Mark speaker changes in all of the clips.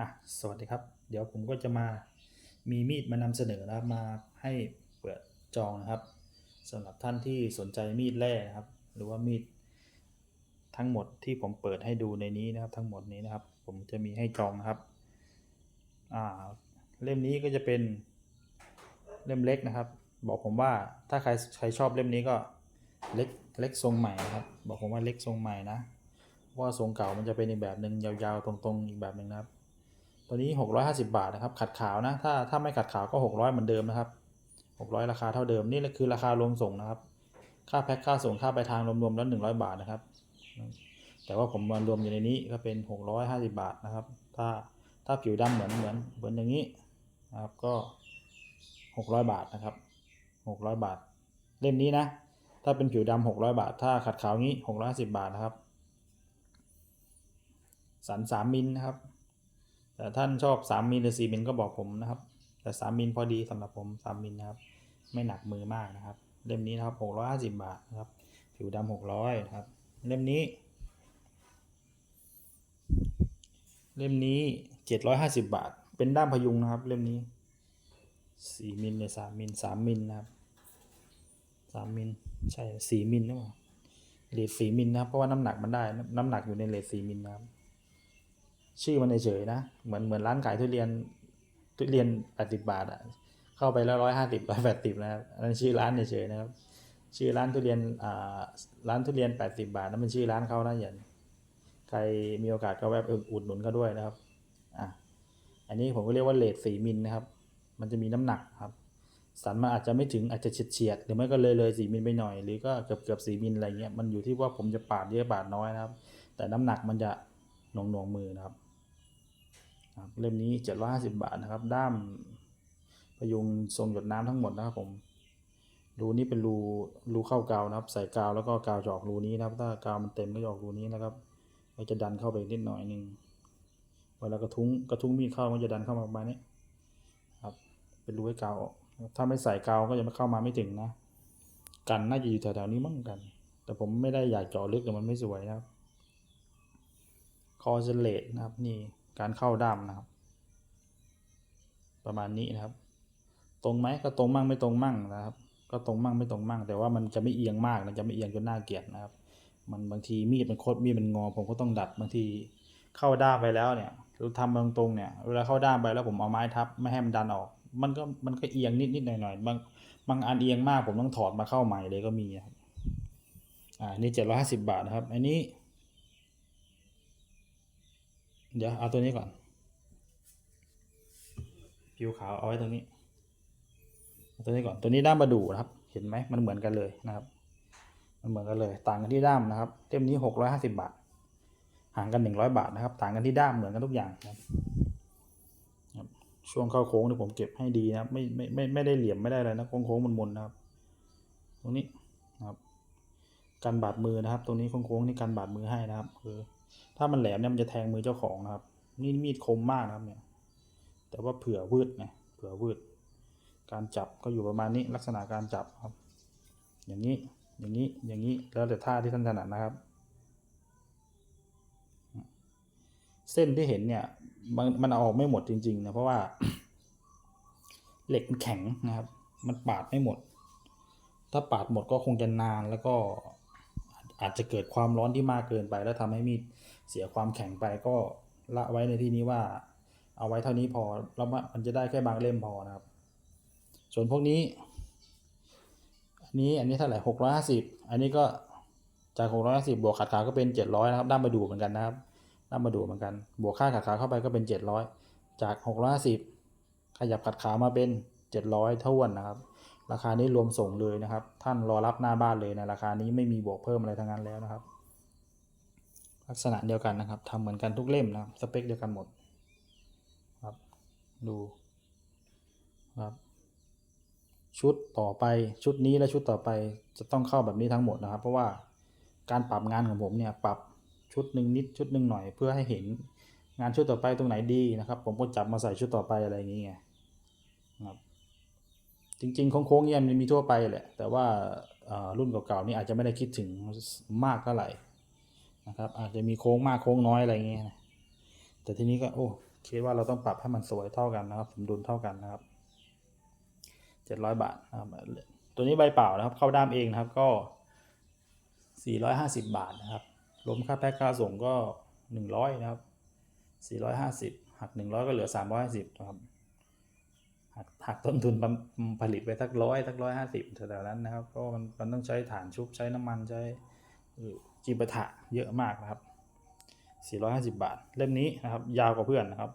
Speaker 1: อะสวัสดีครับ เดี๋ยวผมก็จะมามีมีดมานำเสนอนะครับมาให้เปิดจองนะครับสำหรับท่านที่สนใจมีดแร่ครับ หรือว่ามีดทั้งหมดที่ผมเปิดให้ดูในนี้นะครับ ทั้งหมดนี้นะครับ ผมจะมีให้จองนะครับอ่าเล่มนี้ก็จะเป็นเล่มเล็กนะครับ บอกผมว่าถ้าใครใครชอบเล่มนี้ก็เล็กเล็กทรงใหม่นะครับ บอกผมว่าเล็กทรงใหม่นะเพราะว่าทรงเก่ามันจะเป็นอีกแบบหนึ่งยาวๆตรงๆอีกแบบหนึ่งนะครับ ตัวนี้ 650 บาทนะครับ ขัดขาวนะ ถ้าถ้าไม่ขัดขาวก็ 600 เหมือนเดิมนะครับ 600 ราคาเท่าเดิม นี่คือราคารวมส่งนะครับ ค่าแพ็ค ค่าส่ง ค่าไปลายทางรวมๆแล้ว 100 บาทนะครับ แต่ว่าผมมารวมอยู่ในนี้ก็เป็น 650 บาทนะครับ ถ้าถ้าผิวดำเหมือนเหมือนเหมือนอย่างนี้นะครับ ก็ 600 บาทนะครับ 600 บาท เล่มนี้นะ ถ้าเป็นผิวดำ600 บาท ถ้าขัดขาวงี้ 650 บาทนะครับ สัน3มิลนะครับ แต่ท่านชอบ3มิลหรือ4มิลก็บอกผมนะครับ แต่3มิลพอดีสำหรับผม3มิลนะครับ ไม่หนักมือมากนะครับ เล่มนี้นะครับ650บบาทนะครับ ผิวดำ600นะครับ เล่มนี้ เล่มนี้750บบาท เป็นด้ามพยุงนะครับ เล่มนี้4มิลหรือ3มิล3มิลนะครับ3มิลใช่4มิลหรือเปล่าเลท4มิลนะครับเพราะว่าน้ำหนักมันได้ น้ำหนักอยู่ในเลท4มิลนะครับ ชื่อมันเฉยๆนะ เหมือนเหมือนร้านขายทุเรียนทุเรียน80บาทอะเข้าไปแล้วร้อยห้าสิบร้อยแปดสิบนะครับอันนั้นชื่อร้านเฉยๆนะครับ ชื่อร้านทุเรียนอ่าร้านทุเรียน80บาทนั่นเป็นชื่อร้านเขานะอย่าใครมีโอกาสก็แวะไปอุดหนุนเขาด้วยนะครับอะอันนี้ผมก็เรียกว่าเลทสีมิลนะครับ มันจะมีน้ำหนักครับ สันมันอาจจะไม่ถึงอาจจะเฉียดๆหรือไม่ก็เลยเลยสีมิลไปหน่อย หรือก็เกือบเกือบสีมิลอะไรเงี้ยมันอยู่ที่ว่าผมจะปาดเยอะปาดน้อยนะครับ แต่น้ำหนักมันจะหน่วงหน่วงมือนะครับ เล่มนี้ 750 บาทนะครับ ด้ามพยุงทรงหยดน้ำทั้งหมดนะครับผมรูนี้เป็นรูรูเข้ากาวนะครับ ใส่กาวแล้วก็กาวจะออกรูนี้นะครับ ถ้ากาวมันเต็มก็จะออกรูนี้นะครับก็จะดันเข้าไปนิดหน่อยหนึ่งเวลากระทุ้งกระทุ้งมีดเข้ามันจะดันเข้ามาประมาณนี้ครับ เป็นรูให้กาวออกถ้าไม่ใส่กาวก็จะไม่เข้ามาไม่ถึงนะ กันน่าจะอยู่แถวๆนี้มั่งกัน แต่ผมไม่ได้อยากเจาะลึกแต่มันไม่สวยนะครับคอเซเลตนะครับนี่ การเข้าด้ามนะครับ ประมาณนี้นะครับ ตรงไหมก็ตรงมั่งไม่ตรงมั่งนะครับ ก็ตรงมั่งไม่ตรงมั่ง แต่ว่ามันจะไม่เอียงมากนะจะไม่เอียงจนน่าเกลียดนะครับ มันบางทีมีดมันโคดมีดมันงอ ผมก็ต้องดัดบางทีเข้าด้ามไปแล้วเนี่ยเราทำตรงๆเนี่ยเวลาเข้าด้ามไปแล้วผมเอาไม้ทับไม่ให้มันดันออก มันก็มันก็เอียงนิดนิดๆหน่อยหน่อยๆบางบางอันเอียงมากผมต้องถอดมาเข้าใหม่เลยก็มีครับอ่านี่เจ็ดร้อยห้าสิบบาทนะครับ อันนี้ เดี๋ยวเอาตัวนี้ก่อน ผิวขาวเอาไว้ตรงนี้ ตัวนี้ก่อน ตัวนี้ด้ามประดู่นะครับ เห็นไหมมันเหมือนกันเลยนะครับ มันเหมือนกันเลย ต่างกันที่ด้ามนะครับ เล่มนี้หกร้อยห้าสิบาท ห่างกันหนึ่งร้อยบาทนะครับ ต่างกันที่ด้ามเหมือนกันทุกอย่างนะครับช่วงเข้าโค้งนี่ผมเก็บให้ดีนะครับ ไม่ไม่ไม่ไม่ได้เหลี่ยมไม่ได้อะไรนะโค้งโค้งมนๆนนะครับ ตรงนี้นะครับกันบาดมือนะครับ ตรงนี้โค้งโค้งนี่กันบาดมือให้นะครับคือ ถ้ามันแหลมเนี่ยมันจะแทงมือเจ้าของนะครับ นี่มีดคมมากนะครับเนี่ย แต่ว่าเผื่อวืดนะเผื่อวืด การจับก็อยู่ประมาณนี้ลักษณะการจับครับ อย่างนี้ อย่างนี้ อย่างนี้ แล้วแต่ท่าที่ท่านถนัดนะครับ เส้นที่เห็นเนี่ย มันมันออกไม่หมดจริงๆนะเพราะว่าเหล็กมันแข็งนะครับ มันปาดไม่หมด ถ้าปาดหมดก็คงจะนานแล้วก็อาจจะเกิดความร้อนที่มากเกินไปแล้วทำให้มีด เสียความแข็งไปก็ละไว้ในที่นี้ว่า เอาไว้เท่านี้พอแล้วมันจะได้แค่บางเล่มพอนะครับ ส่วนพวกนี้ อันนี้อันนี้เท่าไหร่หกร้อยห้าสิบอันนี้ก็จากหกร้อยห้าสิบบวกขาดขาก็เป็นเจ็ดร้อยนะครับด้ามมาดูเหมือนกันนะครับด้ามมาดูเหมือนกัน บวกค่าขาดขาเข้าไปก็เป็นเจ็ดร้อยจากหกร้อยห้าสิบขยับขาดขามาเป็นเจ็ดร้อยทวนนะครับราคานี้รวมส่งเลยนะครับ ท่านรอรับหน้าบ้านเลยในราคานี้ไม่มีบวกเพิ่มอะไรทั้งนั้นแล้วนะครับ ลักษณะเดียวกันนะครับทำเหมือนกันทุกเล่มนะครับสเปคเดียวกันหมดครับดูครับชุดต่อไปชุดนี้และชุดต่อไปจะต้องเข้าแบบนี้ทั้งหมดนะครับ เพราะว่าการปรับงานของผมเนี่ยปรับชุดหนึ่งนิดชุดหนึ่งหน่อย เพื่อให้เห็นงานชุดต่อไปตรงไหนดีนะครับ ผมก็จับมาใส่ชุดต่อไปอะไรอย่างเงี้ยครับจริงๆโค้งๆเนี่ยมันมีทั่วไปแหละแต่ว่ารุ่นเก่าๆนี่อาจจะไม่ได้คิดถึงมากเท่าไหร่ นะครับ อาจจะมีโค้งมากโค้งน้อยอะไรเงี้ยนะแต่ทีนี้ก็โอ้คิดว่าเราต้องปรับให้มันสวยเท่ากันนะครับสมดุลเท่ากันนะครับเจ็ดร้อยบาทนะครับตัวนี้ใบเปล่านะครับ เข้าด้ามเองนะครับก็สี่ร้อยห้าสิบบาทนะครับรวมค่าแพ็คค่าส่งก็หนึ่งร้อยนะครับสี่ร้อยห้าสิบหักหนึ่งร้อยก็เหลือสามร้อยห้าสิบนะครับหักหักต้นทุนผลิตไปสักร้อยสักร้อยห้าสิบแถวนั้นนะครับ ก็มันมันต้องใช้ฐานชุบใช้น้ำมันใช้ จีบะถะเยอะมากนะครับ 450 บาท เล่มนี้นะครับ ยาวกว่าเพื่อนนะครับ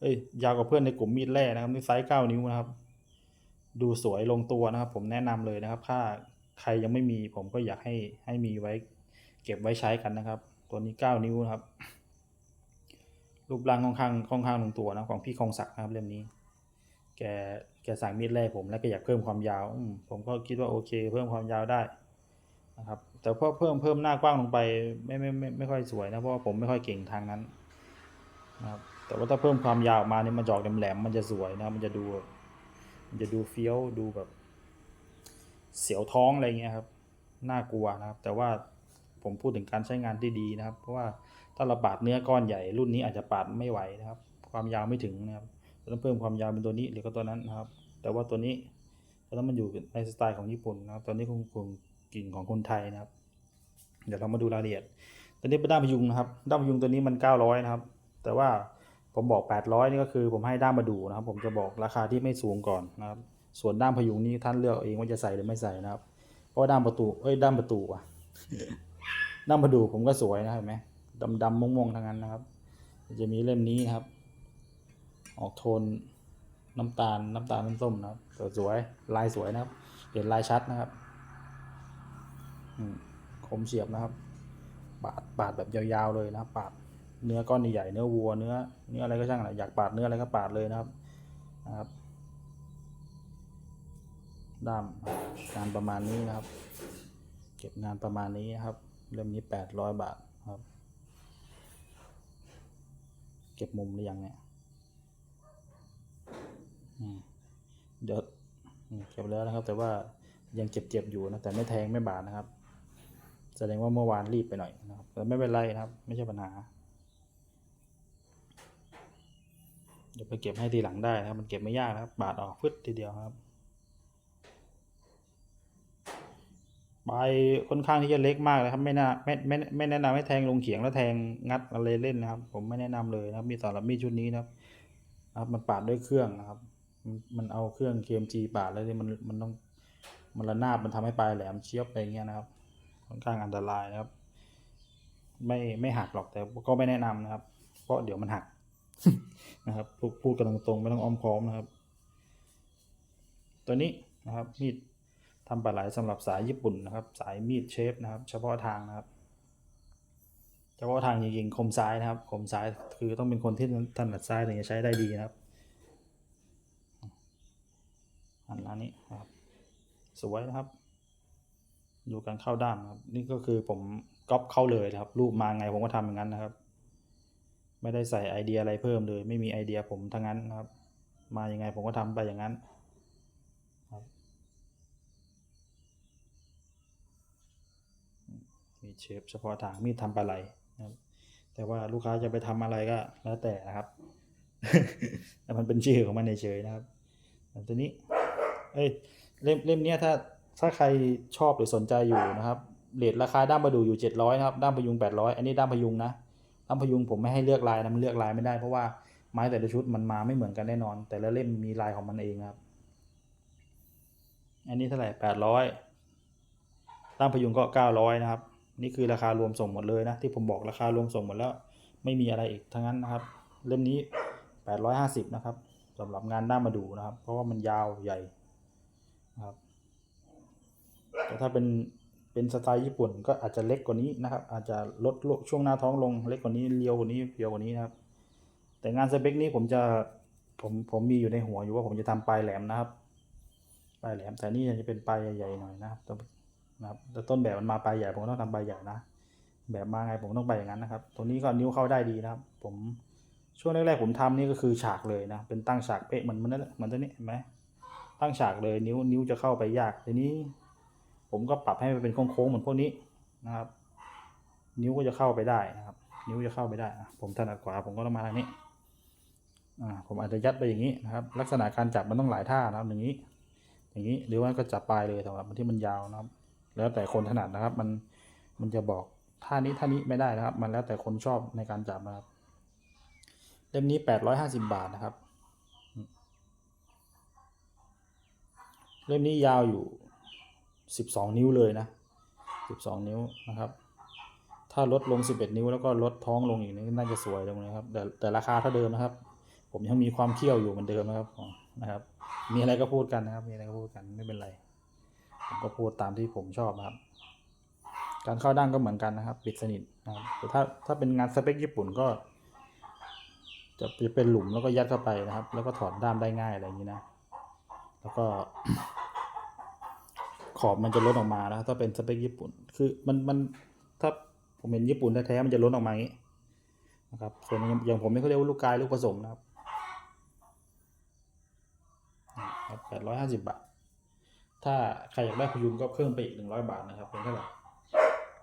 Speaker 1: เอ้ย ยาวกว่าเพื่อนในกลุ่มมีดแร่นะครับนี่ไซส์ 9 นิ้วนะครับ ดูสวยลงตัวนะครับ ผมแนะนำเลยนะครับ ถ้าใครยังไม่มีผมก็อยากให้ให้มีไว้ เก็บไว้ใช้กันนะครับ ตัวนี้ 9 นิ้วนะครับ รูปร่างค่อนข้างค่อนข้างลงตัวนะของพี่คงศักดิ์นะครับเล่มนี้ แกแกสั่งมีดแร่ผมแล้วก็อยากเพิ่มความยาวผมก็คิดว่าโอเค เพิ่มความยาวได้ นะครับ แต่พอเพิ่มเพิ่มหน้ากว้างลงไปไม่ไม่ไม่ไม่ค่อยสวยนะเพราะว่าผมไม่ค่อยเก่งทางนั้นนะครับแต่ว่าถ้าเพิ่มความยาวออกมาเนี่ยมันจอกแหลมๆมันจะสวยนะมันจะดู มันจะดูเฟี้ยวดูแบบ เสียวท้องอะไรเงี้ยครับน่ากลัวนะครับ แต่ว่าผมพูดถึงการใช้งานที่ดีนะครับ เพราะว่าถ้าเราปาดเนื้อก้อนใหญ่รุ่นนี้อาจจะปาดไม่ไหวนะครับ ความยาวไม่ถึงนะครับต้องเพิ่มความยาวเป็นตัวนี้หรือก็ตัวนั้นนะครับ แต่ว่าตัวนี้แล้วมันอยู่ในสไตล์ของญี่ปุ่นนะครับตอนนี้คงคง กลิ่นของคนไทยนะครับ เดี๋ยวเรามาดูรายละเอียด ตัวนี้เป็นด้ามพยุงนะครับ ด้ามพยุงตัวนี้มัน 900 นะครับ แต่ว่าผมบอก 800 นี่ก็คือผมให้ด้ามมาดูนะครับ ผมจะบอกราคาที่ไม่สูงก่อนนะครับ ส่วนด้ามพยุงนี้ท่านเลือกเองว่าจะใส่หรือไม่ใส่นะครับ เพราะด้ามประตู เอ้ย ด้ามประตูอะด้ามประดูผมก็สวยนะเห็นไหมดำดำม่วงๆทั้งนั้นนะครับ จะมีเล่มนี้นะครับ ออกโทนน้ำตาลน้ำตาลน้ำส้มนะครับสวยลายสวยนะครับ เห็นลายชัดนะครับ คมเฉียบนะครับ ปาดปาดแบบยาวๆเลยนะครับ ปาดเนื้อก้อนใหญ่ๆเนื้อวัวเนื้อเนื้ออะไรก็ช่างแหละอยากปาดเนื้ออะไรก็ปาดเลยนะครับนะครับด้ามงานประมาณนี้นะครับ เก็บงานประมาณนี้นะครับ เล่มนี้แปดร้อยบาทครับ เก็บมุมหรือยังเนี่ยเดี๋ยวเก็บแล้วนะครับ แต่ว่ายังเจ็บๆอยู่นะแต่ไม่แทงไม่บาดนะครับ แสดงว่าเมื่อวานรีบไปหน่อยนะครับแต่ไม่เป็นไรนะครับ ไม่ใช่ปัญหา เดี๋ยวไปเก็บให้ทีหลังได้นะครับ มันเก็บไม่ยากนะครับ บาดออกฟึดทีเดียวครับใบค่อนข้างที่จะเล็กมากเลยครับ ไม่น่าไม่ไม่ไม่แนะนำให้แทงลงเขียงแล้วแทงงัดอะไรเล่นนะครับ ผมไม่แนะนำเลยนะครับ มีสำหรับมีดชุดนี้นะครับครับมันปาดด้วยเครื่องนะครับ มันเอาเครื่อง KMG ปาดแล้วนี่มันมันต้องมันระนาบมันทำให้ปลายแหลมเชียบไปอย่างเงี้ยนะครับ ค่อนข้างอันตรายนะครับ ไม่ไม่หักหรอกแต่ก็ไม่แนะนำนะครับ เพราะเดี๋ยวมันหักนะครับพูดพูดกันตรงๆไม่ต้องอ้อมค้อมนะครับ ตัวนี้นะครับมีดทำปลาไหลสำหรับสายญี่ปุ่นนะครับ สายมีดเชฟนะครับ เฉพาะทางนะครับเฉพาะทางจริงๆคมซ้ายนะครับคมซ้ายคือต้องเป็นคนที่ถนัดซ้ายถึงจะใช้ได้ดีนะครับ อันนี้นะครับ สวยนะครับ ดูการเข้าด้ามนครับ นี่ก็คือผมก๊อปเข้าเลยนะครับ รูปมาไงผมก็ทำอย่างนั้นนะครับ ไม่ได้ใส่ไอเดียอะไรเพิ่มเลย ไม่มีไอเดียผมทั้งนั้นนะครับ มายังไงผมก็ทำไปอย่างนั้นครับมีเชฟเฉพาะทางมีดทำปลาไหลนะครับ แต่ว่าลูกค้าจะไปทำอะไรก็แล้วแต่นะครับแต่มันเป็นชื่อของมันเฉยๆนะครับต่ตัวนี้ เอ้ยเล่มเล่มเนี้ยถ้า ถ้าใครชอบหรือสนใจอยู่นะครับเรทราคาด้ามประดูอยู่ 700นะครับด้ามพยุง 800 อันนี้ด้ามพยุงนะด้ามพยุงผมไม่ให้เลือกลายนะมันเลือกลายไม่ได้เพราะว่าไม้แต่ละชุดมันมาไม่เหมือนกันแน่นอน แต่ละเล่มมีลายของมันเองครับ อันนี้เท่าไหร่ 800ด้ามพยุงก็ 900 นะครับ นี่คือราคารวมส่งหมดเลยนะ ที่ผมบอกราคารวมส่งหมดแล้ว ไม่มีอะไรอีกทั้งนั้นนะครับ เล่มนี้ 850 นะครับสำหรับงานด้ามมาดูนะครับ เพราะว่ามันยาวใหญ่นะครับ แต่ถ้าเป็นเป็นสไตล์ญี่ปุ่นก็อาจจะเล็กกว่านี้นะครับ อาจจะลดช่วงหน้าท้องลงเล็กกว่านี้เรียวกว่านี้เพียวกว่านี้นะครับ แต่งานสเปคนี้ผมจะผมผมมีอยู่ในหัวอยู่ว่าผมจะทำปลายแหลมนะครับ ปลายแหลมแต่นี่จะเป็นปลายใหญ่ๆหน่อยนะครับนะครับแต่ต้นแบบมันมาปลายใหญ่ผมต้องทำปลายใหญ่นะแบบมาไงผมต้องไปอย่างนั้นนะครับ ตัวนี้ก็นิ้วเข้าได้ดีนะครับ ผมช่วงแรกๆผมทำนี่ก็คือฉากเลยนะ เป็นตั้งฉากเป๊ะเหมือนมันนั่นแหละเหมือนตัวนี้เห็นไหมตั้งฉากเลยนิ้วนิ้วจะเข้าไปยากทีนี้ ผมก็ปรับให้มันเป็นโค้งๆเหมือนพวกนี้นะครับ นิ้วก็จะเข้าไปได้นะครับ นิ้วจะเข้าไปได้ผมถนัดขวาผมก็ต้องมาทางนี้อ่าผมอาจจะยัดไปอย่างนี้นะครับ ลักษณะการจับมันต้องหลายท่านะครับอย่างนี้ อย่างนี้หรือว่าก็จับปลายเลยสำหรับมันที่มันยาวนะครับ แล้วแต่คนถนัดนะครับ มันมันจะบอกท่านี้ท่านี้ไม่ได้นะครับ มันแล้วแต่คนชอบในการจับนะครับเล่มนี้แปดร้อยห้าสิบาทนะครับ เล่มนี้ยาวอยู่ สิบสองนิ้วเลยนะสิบสองนิ้วนะครับ ถ้าลดลงสิบเอ็ดนิ้วแล้วก็ลดท้องลงอีกนี่น่าจะสวยตรงนี้ครับแต่แต่ราคาเท่าเดิมนะครับ ผมยังมีความเคี่ยวอยู่เหมือนเดิมนะครับนะครับ มีอะไรก็พูดกันนะครับ มีอะไรก็พูดกันไม่เป็นไร ผมก็พูดตามที่ผมชอบนะครับ การเข้าด้านก็เหมือนกันนะครับ ปิดสนิทนะครับแต่ถ้าถ้าเป็นงานสเปคญี่ปุ่นก็จะจะเป็นหลุมแล้วก็ยัดเข้าไปนะครับ แล้วก็ถอดด้ามได้ง่ายอะไรอย่างนี้นะ แล้วก็ ขอบมันจะลดออกมานะถ้าเป็นสเปคญี่ปุ่น คือมันมันถ้าผมเห็นญี่ปุ่นแท้ๆมันจะลดออกมาอย่างนี้นะครับส่วนอย่างผมนี่เขาเรียกว่าลูกกายลูกผสมนะครับครับแปดร้อยห้าสิบบาท ถ้าใครอยากได้พยุงก็เพิ่มไปอีกหนึ่งร้อยบาทนะครับ เป็นเท่าไหร่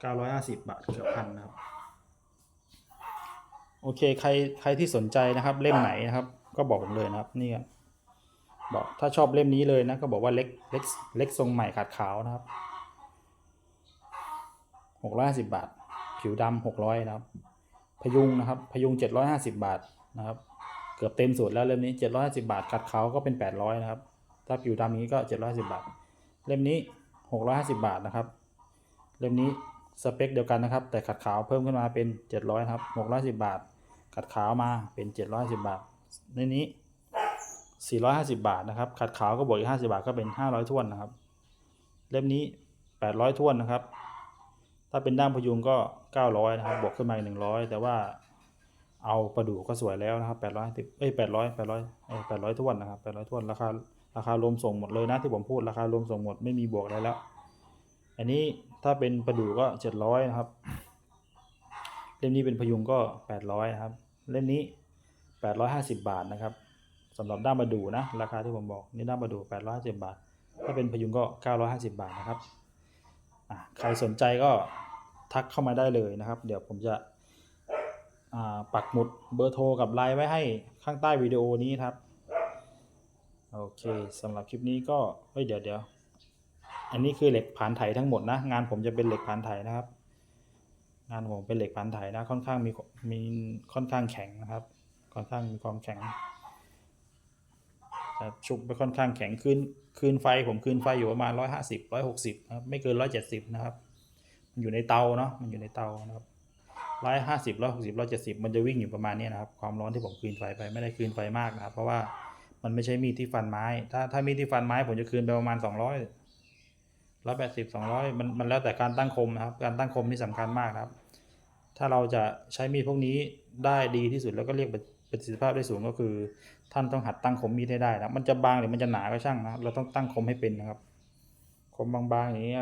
Speaker 1: เก้าร้อยห้าสิบบาทเกือบพันนะครับ โอเค ใครใครที่สนใจนะครับ เล่มไหนนะครับ ก็บอกผมเลยนะครับ นี่ครับ บอกถ้าชอบเล่มนี้เลยนะก็บอกว่าเล็กเล็กเล็กทรงใหม่ขาดขาวนะครับหกร้อยห้าสิบาท ผิวดำหกร้อยนะครับ พยุงนะครับ พยุงเจ็ดร้อยห้าสิบาทนะครับ เกือบเต็มสูตรแล้วเล่มนี้เจ็ดร้อยห้าสิบาทขัดขาวก็เป็นแปดร้อยนะครับ ถ้าผิวดำอย่างนี้ก็เจ็ดร้อยสิบาท เล่มนี้หกร้อยห้าสิบาทนะครับ เล่มนี้สเปคเดียวกันนะครับ แต่ขัดขาวเพิ่มขึ้นมาเป็นเจ็ดร้อยครับหกร้อยสิบาท ขัดขาวมาเป็นเจ็ดร้อยสิบาทในนี้ สี่ร้อยห้าสิบาทนะครับขัดขาวก็บวกอีกห้าสิบาทก็เป็นห้าร้อยท้วนนะครับ เล่มนี้แปดร้อยท้วนนะครับ ถ้าเป็นด้ามพยุงก็เก้าร้อยนะครับบวกขึ้นมาอีกหนึ่งร้อยแต่ว่าเอาประดู่ก็สวยแล้วนะครับแปดร้อยสิบเอ้ยแปดร้อยแปดร้อยเอ้แปดร้อยท้วนนะครับแปดร้อยท้วนราคาราคารวมส่งหมดเลยนะที่ผมพูดราคารวมส่งหมดไม่มีบวกอะไรแล้ว อันนี้ถ้าเป็นประดู่ก็เจ็ดร้อยนะครับ เล่มนี้เป็นพยุงก็แปดร้อยนะครับ เล่มนี้แปดร้อยห้าสิบบาทนะครับ สำหรับด้ามประดูนะ ราคาที่ผมบอกนี่ด้ามประดู่แปดร้อยห้าสิบาท ถ้าเป็นพยุงก็เก้าร้อยห้าสิบบาทนะครับใครสนใจก็ทักเข้ามาได้เลยนะครับ เดี๋ยวผมจะปักหมุดเบอร์โทรกับไลน์ไว้ให้ข้างใต้วิดีโอนี้ครับ โอเคสำหรับคลิปนี้ก็เฮ้ยเดี๋ยวเดี๋ยวอันนี้คือเหล็กผ่านไถทั้งหมดนะ งานผมจะเป็นเหล็กผ่านไถนะครับ งานผมเป็นเหล็กผ่านไถนะค่อนข้างมีมีค่อนข้างแข็งนะครับ ค่อนข้างมีความแข็ง ชุบไปค่อนข้างแข็งคืนคืนไฟผมคืนไฟอยู่ประมาณร้อยห้าสิบร้อยหกสิบครับไม่เกินร้อยเจ็ดสิบนะครับ มันอยู่ในเตาเนาะมันอยู่ในเตานะครับร้อยห้าสิบร้อยหกสิบร้อยเจ็ดสิบมันจะวิ่งอยู่ประมาณนี้นะครับ ความร้อนที่ผมคืนไฟไปไม่ได้คืนไฟมากนะครับ เพราะว่ามันไม่ใช่มีดที่ฟันไม้ ถ้าถ้ามีดที่ฟันไม้ผมจะคืนไปประมาณสองร้อยร้อยแปดสิบสองร้อยมันมันแล้วแต่การตั้งคมนะครับ การตั้งคมนี่สำคัญมากนะครับ ถ้าเราจะใช้มีดพวกนี้ได้ดีที่สุดแล้วก็เรียก ประสิทธิภาพได้สูงก็คือ ท่านต้องหัดตั้งคมมีดให้ได้นะมันจะบางหรือมันจะหนาก็ช่างนะเราต้องตั้งคมให้เป็นนะครับ คมบางๆอย่างนี้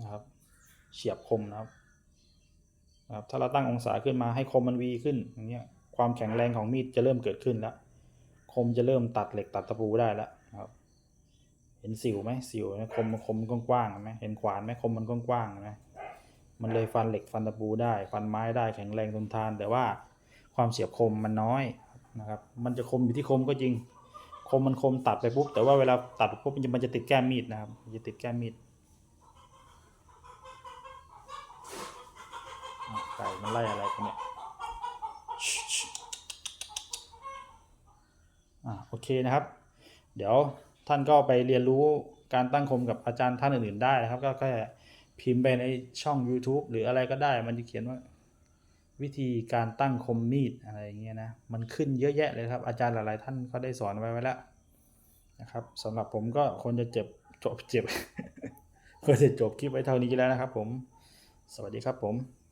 Speaker 1: นะครับ เฉียบคมนะครับนะครับถ้าเราตั้งองศาขึ้นมาให้คมมันวีขึ้นอย่างเงี้ยความแข็งแรงของมีดจะเริ่มเกิดขึ้นแล้วคมจะเริ่มตัดเหล็กตัดตะปูได้แล้วนะครับ เห็นสิวไหมสิวนะคมมันคมมันกว้างๆไหมเห็นขวานไหมคมมันกว้างๆนไหมมันเลยฟันเหล็กฟันตะปูได้ ฟันไม้ได้แข็งแรงทนทาน แต่ว่า ความเฉียบคมมันน้อยนะครับ มันจะคมอยู่ที่คมก็จริง คมมันคมตัดไปปุ๊บ แต่ว่าเวลาตัดปุ๊บมันจะติดแก้มมีดนะครับมันจะติดแก้มมีดไก่มันไล่อะไรกันเนี่ยอะโอเคนะครับ เดี๋ยวท่านก็ไปเรียนรู้การตั้งคมกับอาจารย์ท่านอื่นๆได้นะครับ ก็แค่พิมพ์ไปในช่อง YouTube หรืออะไรก็ได้ มันจะเขียนว่า วิธีการตั้งคมมีดอะไรอย่างเงี้ยนะ มันขึ้นเยอะแยะเลยครับ อาจารย์หลายๆท่านก็ได้สอนไว้ไว้แล้วนะครับสำหรับผมก็ควรจะเจ็บจบเจ็บควรจะจบคลิปไว้เท่านี้แล้วนะครับผม สวัสดีครับผม